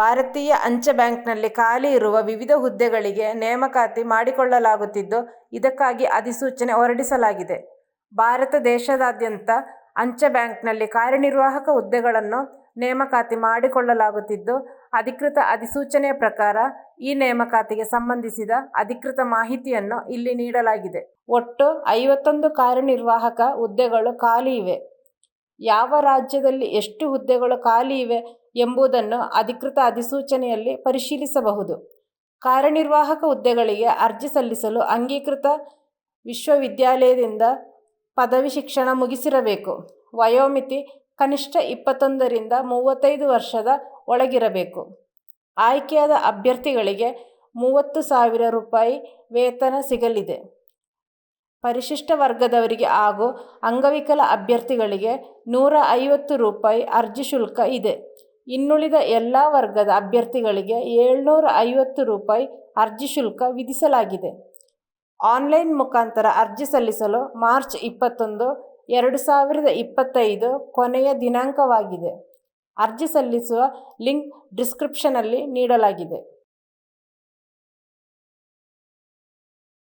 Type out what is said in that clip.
ಭಾರತೀಯ ಅಂಚೆ ಬ್ಯಾಂಕ್ನಲ್ಲಿ ಖಾಲಿ ಇರುವ ವಿವಿಧ ಹುದ್ದೆಗಳಿಗೆ ನೇಮಕಾತಿ ಮಾಡಿಕೊಳ್ಳಲಾಗುತ್ತಿದ್ದು, ಇದಕ್ಕಾಗಿ ಅಧಿಸೂಚನೆ ಹೊರಡಿಸಲಾಗಿದೆ. ಭಾರತ ದೇಶದಾದ್ಯಂತ ಅಂಚೆ ಬ್ಯಾಂಕ್ನಲ್ಲಿ ಕಾರ್ಯನಿರ್ವಾಹಕ ಹುದ್ದೆಗಳನ್ನು ನೇಮಕಾತಿ ಮಾಡಿಕೊಳ್ಳಲಾಗುತ್ತಿದ್ದು, ಅಧಿಕೃತ ಅಧಿಸೂಚನೆಯ ಪ್ರಕಾರ ಈ ನೇಮಕಾತಿಗೆ ಸಂಬಂಧಿಸಿದ ಅಧಿಕೃತ ಮಾಹಿತಿಯನ್ನು ಇಲ್ಲಿ ನೀಡಲಾಗಿದೆ. ಒಟ್ಟು ಐವತ್ತೊಂದು ಕಾರ್ಯನಿರ್ವಾಹಕ ಹುದ್ದೆಗಳು ಖಾಲಿ ಇವೆ. ಯಾವ ರಾಜ್ಯದಲ್ಲಿ ಎಷ್ಟು ಹುದ್ದೆಗಳು ಖಾಲಿ ಇವೆ ಎಂಬುದನ್ನು ಅಧಿಕೃತ ಅಧಿಸೂಚನೆಯಲ್ಲಿ ಪರಿಶೀಲಿಸಬಹುದು. ಕಾರ್ಯನಿರ್ವಾಹಕ ಹುದ್ದೆಗಳಿಗೆ ಅರ್ಜಿ ಸಲ್ಲಿಸಲು ಅಂಗೀಕೃತ ವಿಶ್ವವಿದ್ಯಾಲಯದಿಂದ ಪದವಿ ಶಿಕ್ಷಣ ಮುಗಿಸಿರಬೇಕು. ವಯೋಮಿತಿ ಕನಿಷ್ಠ ಇಪ್ಪತ್ತೊಂದರಿಂದ ಮೂವತ್ತೈದು ವರ್ಷದ ಒಳಗಿರಬೇಕು. ಆಯ್ಕೆಯಾದ ಅಭ್ಯರ್ಥಿಗಳಿಗೆ ಮೂವತ್ತು ಸಾವಿರ ರೂಪಾಯಿ ವೇತನ ಸಿಗಲಿದೆ. ಪರಿಶಿಷ್ಟ ವರ್ಗದವರಿಗೆ ಹಾಗೂ ಅಂಗವಿಕಲ ಅಭ್ಯರ್ಥಿಗಳಿಗೆ ನೂರ ಐವತ್ತು ರೂಪಾಯಿ ಅರ್ಜಿ ಶುಲ್ಕ ಇದೆ. ಇನ್ನುಳಿದ ಎಲ್ಲ ವರ್ಗದ ಅಭ್ಯರ್ಥಿಗಳಿಗೆ ಏಳ್ನೂರ ಐವತ್ತು ರೂಪಾಯಿ ಅರ್ಜಿ ಶುಲ್ಕ ವಿಧಿಸಲಾಗಿದೆ. ಆನ್ಲೈನ್ ಮುಖಾಂತರ ಅರ್ಜಿ ಸಲ್ಲಿಸಲು ಮಾರ್ಚ್ ಇಪ್ಪತ್ತೊಂದು, ಎರಡು ಸಾವಿರದ ಇಪ್ಪತ್ತೈದು ಕೊನೆಯ ದಿನಾಂಕವಾಗಿದೆ. ಅರ್ಜಿ ಸಲ್ಲಿಸುವ ಲಿಂಕ್ ಡಿಸ್ಕ್ರಿಪ್ಷನಲ್ಲಿ ನೀಡಲಾಗಿದೆ.